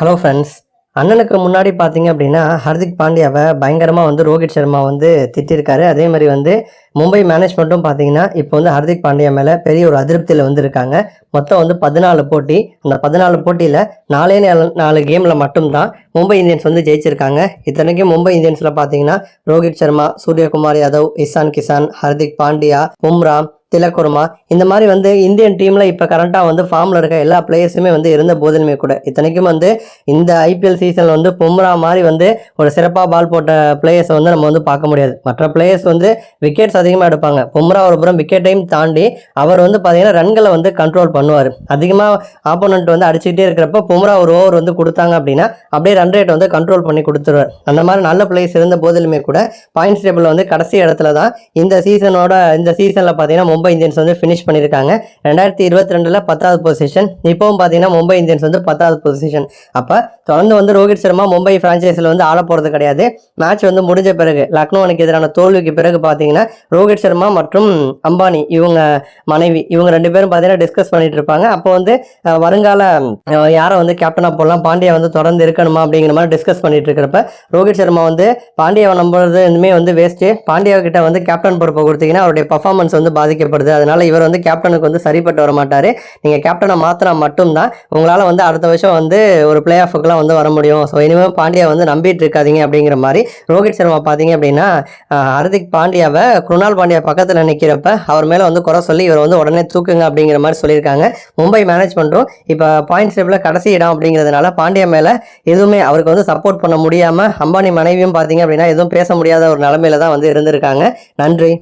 Hello friends அண்ணனுக்கு முன்னாடி பார்த்தீங்க அப்படின்னா ஹர்திக் பாண்டியாவை பயங்கரமாக வந்து ரோஹித் சர்மா வந்து திட்டிருக்காரு. அதே மாதிரி வந்து மும்பை மேனேஜ்மெண்ட்டும் பார்த்தீங்கன்னா இப்போ வந்து ஹர்திக் பாண்டியா மேலே பெரிய ஒரு அதிருப்தியில் வந்து இருக்காங்க மொத்தம் வந்து பதினாலு போட்டி. அந்த பதினாலு போட்டியில் நாலே நாலு நாலு கேமில் மட்டும்தான் மும்பை இந்தியன்ஸ் வந்து ஜெயிச்சிருக்காங்க. இத்தனைக்கும் மும்பை இந்தியன்ஸில் பார்த்தீங்கன்னா ரோஹித் சர்மா சூரியகுமார் யாதவ் இசான் கிசான் ஹர்திக் பாண்டியா பும்ரா திலக்குருமா இந்த மாதிரி வந்து இந்தியன் டீமில் இப்போ கரண்ட்டாக வந்து ஃபார்மில் இருக்க எல்லா பிளேயர்ஸுமே வந்து இருந்த போதிலுமே கூட. இத்தனைக்கும் வந்து இந்த ஐபிஎல் சீசனில் வந்து பும்ரா மாதிரி வந்து ஒரு சிறப்பாக பால் போட்ட பிளேயர்ஸை வந்து நம்ம வந்து பார்க்க முடியாது. மற்ற பிளேயர்ஸ் வந்து விக்கெட்ஸ் அதிகமாக எடுப்பாங்க. பும்ரா ஒரு புறம் விக்கெட்டையும் தாண்டி அவர் வந்து பார்த்தீங்கன்னா ரன்களை வந்து கண்ட்ரோல் பண்ணுவார். அதிகமாக ஆப்போனண்ட் வந்து அடிச்சுக்கிட்டே இருக்கிறப்ப பும்ரா ஒரு ஓவர் வந்து கொடுத்தாங்க அப்படின்னா அப்படியே ரன் ரேட் வந்து கண்ட்ரோல் பண்ணி கொடுத்துருவார். அந்த மாதிரி நல்ல பிளேயர்ஸ் இருந்த போதிலுமே கூட பாயிண்ட்ஸ் டேபிள் வந்து கடைசி இடத்துல தான் இந்த சீசனோட இந்த சீசனில் பார்த்தீங்கன்னா மும்பை இந்தியன்ஸ் வந்து ஃபினிஷ் பண்ணியிருக்காங்க. ரெண்டாயிரத்தி இருபத்தி ரெண்டில் பத்தாவது பொசிஷன் இப்போவும் பார்த்தீங்கன்னா மும்பை இந்தியன்ஸ் வந்து பத்தாவது பொசிஷன் அப்போ தொடர்ந்து வந்து ரோஹித் சர்மா மும்பை ஃப்ரான்ச்சைஸில் வந்து ஆள போகிறது கிடையாது. மேட்ச் வந்து முடிஞ்ச பிறகு லக்னோ அணிக்கு எதிரான தோல்விக்கு பிறகு பார்த்தீங்கன்னா ரோஹித் சர்மா மற்றும் அம்பானி இவங்க மனைவி இவங்க ரெண்டு பேரும் பார்த்தீங்கன்னா டிஸ்கஸ் பண்ணிட்டு இருப்பாங்க. அப்போ வந்து வருங்கால யாரை வந்து கேப்டனாக போடலாம் பாண்டியா வந்து தொடர்ந்து இருக்கணுமா அப்படிங்கிற மாதிரி டிஸ்கஸ் பண்ணிட்டு இருக்கிறப்ப ரோஹித் சர்மா வந்து பாண்டியாவை நம்புறது இனிமே வந்து வேஸ்ட்டு பாண்டியா கிட்ட வந்து கேப்டன் பொறுப்பை கொடுத்தீங்கன்னா அவருடைய பர்ஃபார்மன்ஸ் வந்து தேவைப்படுது அதனால இவர் வந்து கேப்டனுக்கு வந்து சரிப்பட்டு வர மாட்டார் நீங்கள் கேப்டனை மாற்றினா மட்டும்தான் உங்களால் வந்து அடுத்த வருஷம் வந்து ஒரு பிளே ஆஃபுக்குலாம் வந்து வர முடியும். ஸோ இனிமேல் பாண்டியா வந்து நம்பிட்டு இருக்காதீங்க அப்படிங்கிற மாதிரி ரோஹித் சர்மா பார்த்தீங்க அப்படின்னா ஹர்திக் பாண்டியாவை குருணால் பாண்டியா பக்கத்தில் நிற்கிறப்ப அவர் மேலே வந்து குறை சொல்லி இவர் வந்து உடனே தூக்குங்க அப்படிங்கிற மாதிரி சொல்லியிருக்காங்க. மும்பை மேனேஜ்மெண்ட்டும் இப்போ பாயிண்ட்ஸ் டேபிளில் கடைசி இடம் அப்படிங்கிறதுனால பாண்டியா மேலே எதுவுமே அவருக்கு வந்து சப்போர்ட் பண்ண முடியாமல் அம்பானி மனைவியும் பார்த்தீங்க அப்படின்னா எதுவும் பேச முடியாத ஒரு நிலமையில தான் வந்து இருந்திருக்காங்க. நன்றி.